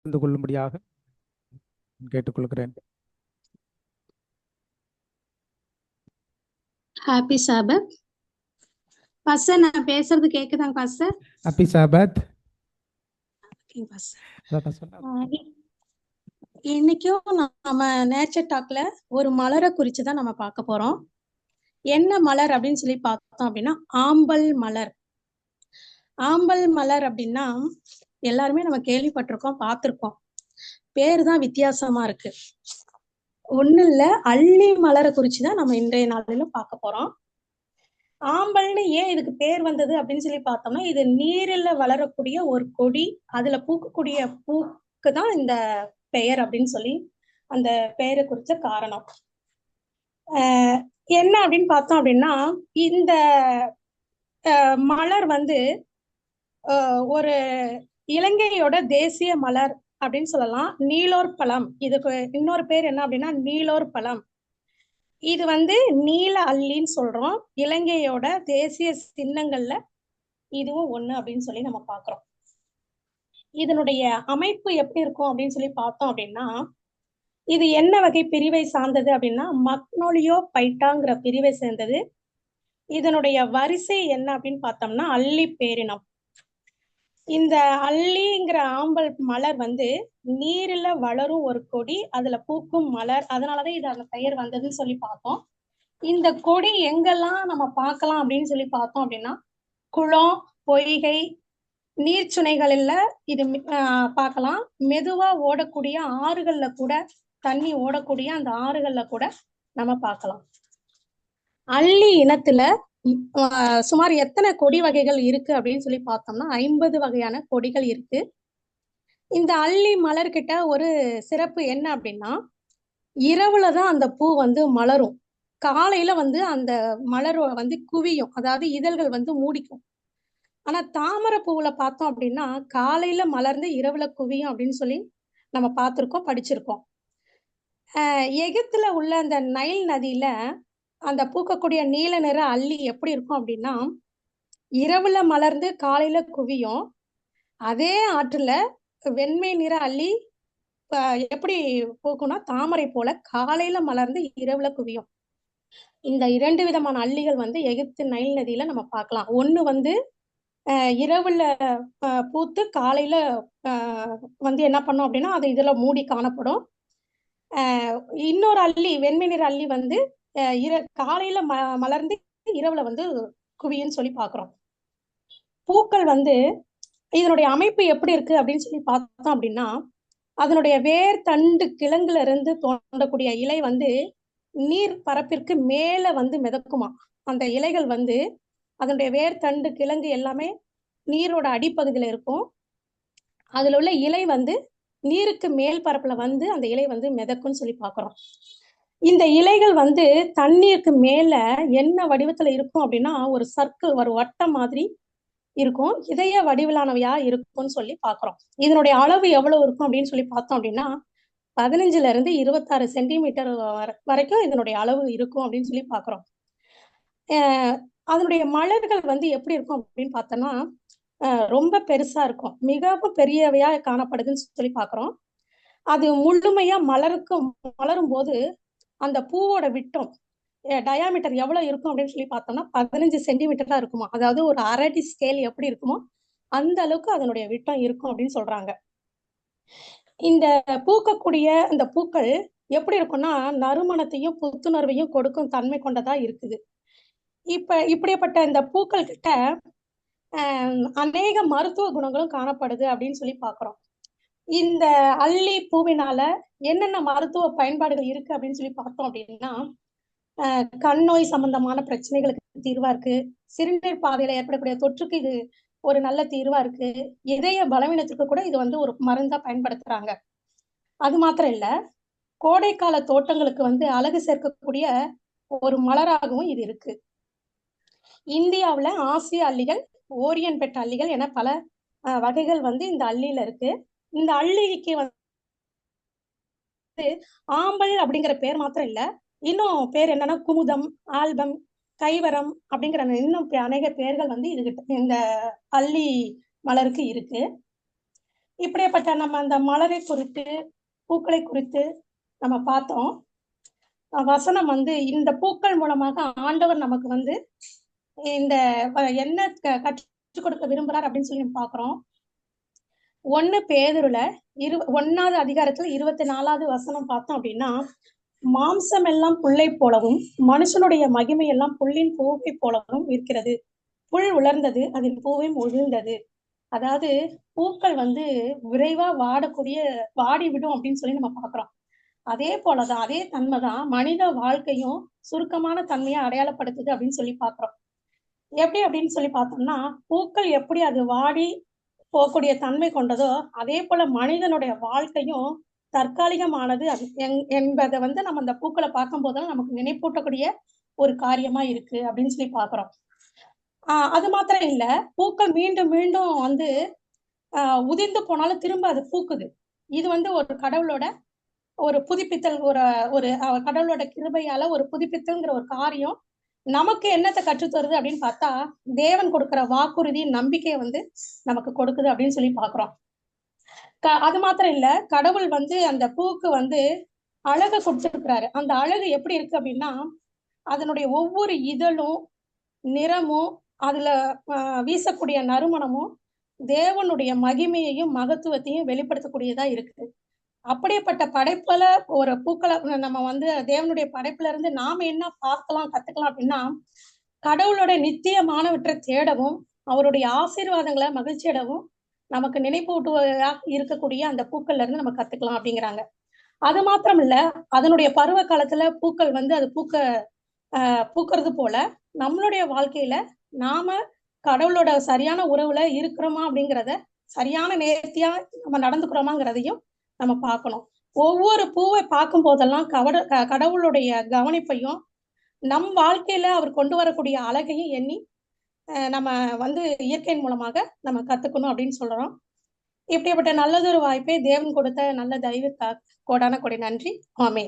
பகிர்ந்து கொள்ளும்படியாக கேட்டுக்கொள்கிறேன். ஹாப்பி சாபத் பாஸ்டர் நான் பேசுறது கேக்குதாங்க பாஸ்டர் ஹாப்பி சாபத் இன்னைக்கும் நம்ம நேச்சர் டாக்ல ஒரு மலரை குறிச்சு தான் நம்ம பார்க்க போறோம். என்ன மலர் அப்படின்னு சொல்லி பார்த்தோம் அப்படின்னா ஆம்பல் மலர். ஆம்பல் மலர் அப்படின்னா எல்லாருமே நம்ம கேள்விப்பட்டிருக்கோம் பார்த்திருக்கோம். பேர் தான் வித்தியாசமா இருக்கு. ஒண்ணு இல்ல அள்ளி மலரை குறிச்சு தான் நம்ம இன்றைய நாளிலும் பார்க்க போறோம். ஆம்பல்னு ஏன் இதுக்கு பேர் வந்தது அப்படின்னு சொல்லி பார்த்தோம்னா இது நீரில் வளரக்கூடிய ஒரு கொடி அதுல பூக்கக்கூடிய பூக்கு தான் இந்த பெயர் அப்படின்னு சொல்லி அந்த பெயரை குறிச்ச காரணம். ஆஹ் என்ன அப்படின்னு பார்த்தோம் அப்படின்னா இந்த ஆஹ் மலர் வந்து ஆஹ் ஒரு இலங்கையோட தேசிய மலர் அப்படின்னு சொல்லலாம். நீலோர் பழம். இதுக்கு இன்னொரு பேர் என்ன அப்படின்னா நீலோர் பழம். இது வந்து நீல அல்லின்னு சொல்றோம். இலங்கையோட தேசிய சின்னங்கள்ல இதுவும் ஒண்ணு அப்படின்னு சொல்லி நம்ம பாக்குறோம். இதனுடைய அமைப்பு எப்படி இருக்கும் அப்படின்னு சொல்லி பார்த்தோம் அப்படின்னா இது என்ன வகை பிரிவை சார்ந்தது அப்படின்னா மக்னோலியோ பைட்டாங்கிற பிரிவை சேர்ந்தது. இதனுடைய வரிசை என்ன அப்படின்னு பார்த்தோம்னா அல்லி பேரினம். இந்த அல்லிங்கிற ஆம்பல் மலர் வந்து நீரில வளரும் ஒரு கொடி அதுல பூக்கும் மலர். அதனாலதான் இது அந்த பெயர் வந்ததுன்னு சொல்லி பார்த்தோம். இந்த கொடி எங்கெல்லாம் நம்ம பார்க்கலாம் அப்படின்னு சொல்லி பார்த்தோம் அப்படின்னா குளம் பொய்கை நீர்ச்சுனைகளில் இது ஆஹ் பார்க்கலாம். மெதுவா ஓடக்கூடிய ஆறுகள்ல கூட தண்ணி ஓடக்கூடிய அந்த ஆறுகள்ல கூட நம்ம பார்க்கலாம். அள்ளி இனத்துல சுமார் எத்தனை கொடி வகைகள் இருக்கு அப்படின்னு சொல்லி பார்த்தோம்னா ஐம்பது வகையான கொடிகள் இருக்கு. இந்த அள்ளி மலர்கிட்ட ஒரு சிறப்பு என்ன அப்படின்னா இரவுல தான் அந்த பூ வந்து மலரும். காலையில வந்து அந்த மலர் வந்து குவியும். அதாவது இதழ்கள் வந்து மூடிக்கும். ஆனா தாமரை பூவுல பார்த்தோம் அப்படின்னா காலையில மலர்ந்து இரவுல குவியும் அப்படின்னு சொல்லி நம்ம பார்த்துருக்கோம் படிச்சிருக்கோம். ஆஹ் எகிப்துல உள்ள அந்த நைல் நதியில அந்த பூக்கக்கூடிய நீல நிற அள்ளி எப்படி இருக்கும் அப்படின்னா இரவுல மலர்ந்து காலையில குவியும். அதே ஆற்றுல வெண்மை நிற அள்ளி எப்படி பூக்கும்னா தாமரை போல காலையில மலர்ந்து இரவுல குவியும். இந்த இரண்டு விதமான அள்ளிகள் வந்து எகிப்து நைல் நதியில நம்ம பார்க்கலாம். ஒண்ணு வந்து இரவுல பூத்து காலையில வந்து என்ன பண்ணும் அப்படின்னா அது இதுல மூடி காணப்படும். இன்னொரு அள்ளி வெண்மை நிற அள்ளி வந்து இர காலையில ம மலர்ந்து இரவுல வந்து குவியுன்னு சொல்லி பாக்குறோம். பூக்கள் வந்து இதனுடைய அமைப்பு எப்படி இருக்கு அப்படின்னு சொல்லி பார்த்தோம் அப்படின்னா அதனுடைய வேர் தண்டு கிழங்குல இருந்து தோண்டக்கூடிய இலை வந்து நீர் பரப்பிற்கு மேல வந்து மிதக்குமா? அந்த இலைகள் வந்து அதனுடைய வேர் தண்டு கிழங்கு எல்லாமே நீரோட அடிப்பகுதியில இருக்கும். அதுல உள்ள இலை வந்து நீருக்கு மேல் பரப்புல வந்து அந்த இலை வந்து மிதக்கும்னு சொல்லி பார்க்கிறோம் இந்த இலைகள் வந்து தண்ணீருக்கு மேல என்ன வடிவத்துல இருக்கும் அப்படின்னா ஒரு சர்க்கிள் ஒரு வட்டம் மாதிரி இருக்கும். இதய வடிவிலானவையா இருக்கும்னு சொல்லி பாக்குறோம். இதனுடைய அளவு எவ்வளவு இருக்கும் அப்படின்னு சொல்லி பார்த்தோம் அப்படின்னா பதினஞ்சுல இருந்து இருபத்தாறு சென்டிமீட்டர் வரைக்கும் இதனுடைய அளவு இருக்கும் அப்படின்னு சொல்லி பாக்குறோம். அதனுடைய மலர்கள் வந்து எப்படி இருக்கும் அப்படின்னு பார்த்தோம்னா ரொம்ப பெருசா இருக்கும். மிகவும் பெரியவையா காணப்படுதுன்னு சொல்லி பாக்குறோம். அது முழுமையா மலருக்கும் மலரும் போது அந்த பூவோட விட்டம் டயாமீட்டர் எவ்வளவு இருக்கும் அப்படின்னு சொல்லி பார்த்தோம்னா பதினஞ்சு சென்டிமீட்டர் தான் இருக்குமா? அதாவது ஒரு அரடி ஸ்கேல் எப்படி இருக்குமோ அந்த அளவுக்கு அதனுடைய விட்டம் இருக்கும் அப்படின்னு சொல்றாங்க. இந்த பூக்கக்கூடிய இந்த பூக்கள் எப்படி இருக்கும்னா நறுமணத்தையும் புத்துணர்வையும் கொடுக்கும் தன்மை கொண்டதா இருக்குது. இப்ப இப்படிப்பட்ட இந்த பூக்கள் கிட்ட அநேக மருத்துவ குணங்களும் காணப்படுது அப்படின்னு சொல்லி பாக்குறோம் இந்த அல்லி பூவினால என்னென்ன மருத்துவ பயன்பாடுகள் இருக்கு அப்படின்னு சொல்லி பார்த்தோம் அப்படின்னா ஆஹ் கண் நோய் சம்பந்தமான பிரச்சனைகளுக்கு தீர்வா இருக்கு. சிறுநீர் பாதையில ஏற்படக்கூடிய தொற்றுக்கு இது ஒரு நல்ல தீர்வா இருக்கு. இதய பலவீனத்துக்கு கூட இது வந்து ஒரு மருந்தா பயன்படுத்துறாங்க. அது மாத்திரம் இல்ல கோடைக்கால தோட்டங்களுக்கு வந்து அழகு சேர்க்கக்கூடிய ஒரு மலராகவும் இது இருக்கு. இந்தியாவில் ஆசிய அல்லிகள் ஓரியன் பெற்ற அல்லிகள் என பல வகைகள் வந்து இந்த அல்லியில இருக்கு. இந்த அள்ளிக்கு வந்து ஆம்பல் அப்படிங்கிற பேர் மாத்திரம் இல்ல. இன்னும் பேர் என்னன்னா குமுதம் ஆல்பம் கைவரம் அப்படிங்கிற இன்னும் அநேக பேர்கள் வந்து இதுகிட்ட இந்த அள்ளி மலருக்கு இருக்கு. இப்படியேப்பட்ட நம்ம அந்த மலரை குறித்து பூக்களை குறித்து நம்ம பார்த்தோம். வசனம் வந்து இந்த பூக்கள் மூலமாக ஆண்டவர் நமக்கு வந்து இந்த என்ன க- கற்றுக் கொடுக்க விரும்புறார் அப்படின்னு சொல்லி நம்ம ஒண்ணு பேதுருல இரு ஒன்னாவது அதிகாரத்துல இருபத்தி நாலாவது வசனம் பார்த்தோம் அப்படின்னா மாம்சம் எல்லாம் புல்லை போலவும் மனுஷனுடைய மகிமை எல்லாம் புல்லின் பூவை போலவும் இருக்கிறது. புல் உலர்ந்தது அதன் பூவும் உதிர்ந்தது அதாவது பூக்கள் வந்து விரைவா வாடக்கூடிய வாடி விடும் அப்படின்னு சொல்லி நம்ம பாக்குறோம் அதே போலதான் அதே தன்மைதான் மனித வாழ்க்கையும் சுருக்கமான தன்மையை அடையாளப்படுத்துது அப்படின்னு சொல்லி பார்க்கிறோம். எப்படி அப்படின்னு சொல்லி பார்த்தோம்னா பூக்கள் எப்படி அது வாடி போகக்கூடிய தன்மை கொண்டதோ அதே போல மனிதனுடைய வாழ்க்கையும் தற்காலிகமானது. அது என்பதை வந்து நம்ம அந்த பூக்களை பார்க்கும் போதெல்லாம் நமக்கு நினைப்பூட்டக்கூடிய ஒரு காரியமா இருக்கு அப்படின்னு சொல்லி பாக்குறோம் ஆஹ் அது மாத்திரம் இல்ல பூக்கள் மீண்டும் மீண்டும் வந்து ஆஹ் உதிர்ந்து போனாலும் திரும்ப அது பூக்குது. இது வந்து ஒரு கடவுளோட ஒரு புதுப்பித்தல் ஒரு ஒரு கடவுளோட கிருபையால ஒரு புதுப்பித்தல்ங்கிற ஒரு காரியம் நமக்கு என்னத்தை கற்றுத் தருது அப்படின்னு பார்த்தா தேவன் கொடுக்கிற வாக்குறுதி நம்பிக்கையை வந்து நமக்கு கொடுக்குது அப்படின்னு சொல்லி பாக்குறோம் க அது மாத்திரம் இல்ல கடவுள் வந்து அந்த பூக்கு வந்து அழகை கொடுத்துருக்கிறாரு. அந்த அழகு எப்படி இருக்கு அப்படின்னா அதனுடைய ஒவ்வொரு இதழும் நிறமும் அதுல வீசக்கூடிய நறுமணமும் தேவனுடைய மகிமையையும் மகத்துவத்தையும் வெளிப்படுத்தக்கூடியதா இருக்குது அப்படிப்பட்ட படைப்புல ஒரு பூக்களை நம்ம வந்து தேவனுடைய படைப்புல இருந்து நாம என்ன பார்க்கலாம் கத்துக்கலாம் அப்படின்னா கடவுளோட நித்தியமானவற்றை தேடவும் அவருடைய ஆசீர்வாதங்களை மகிழ்ச்சியிடவும் நமக்கு நினைப்பூட்டுவதாக இருக்கக்கூடிய அந்த பூக்கள்ல இருந்து நம்ம கத்துக்கலாம் அப்படிங்கிறாங்க. அது மாத்திரம் இல்ல அதனுடைய பருவ காலத்துல பூக்கள் வந்து அது பூக்க ஆஹ் பூக்கிறது போல நம்மளுடைய வாழ்க்கையில நாம கடவுளோட சரியான உறவுல இருக்கிறோமா அப்படிங்கிறத சரியான நேர்த்தியா நம்ம நடந்துக்கிறோமாங்கிறதையும் நம்ம பார்க்கணும். ஒவ்வொரு பூவை பார்க்கும் போதெல்லாம் கவட கடவுளுடைய கவனிப்பையும் நம் வாழ்க்கையில அவர் கொண்டு வரக்கூடிய அழகையும் எண்ணி அஹ் நம்ம வந்து இயற்கையின் மூலமாக நம்ம கத்துக்கணும் அப்படின்னு சொல்றோம். இப்படிப்பட்ட நல்லதொரு வாய்ப்பை தேவன் கொடுத்த நல்ல தெய்வ கோடான கொடி நன்றி. ஆமே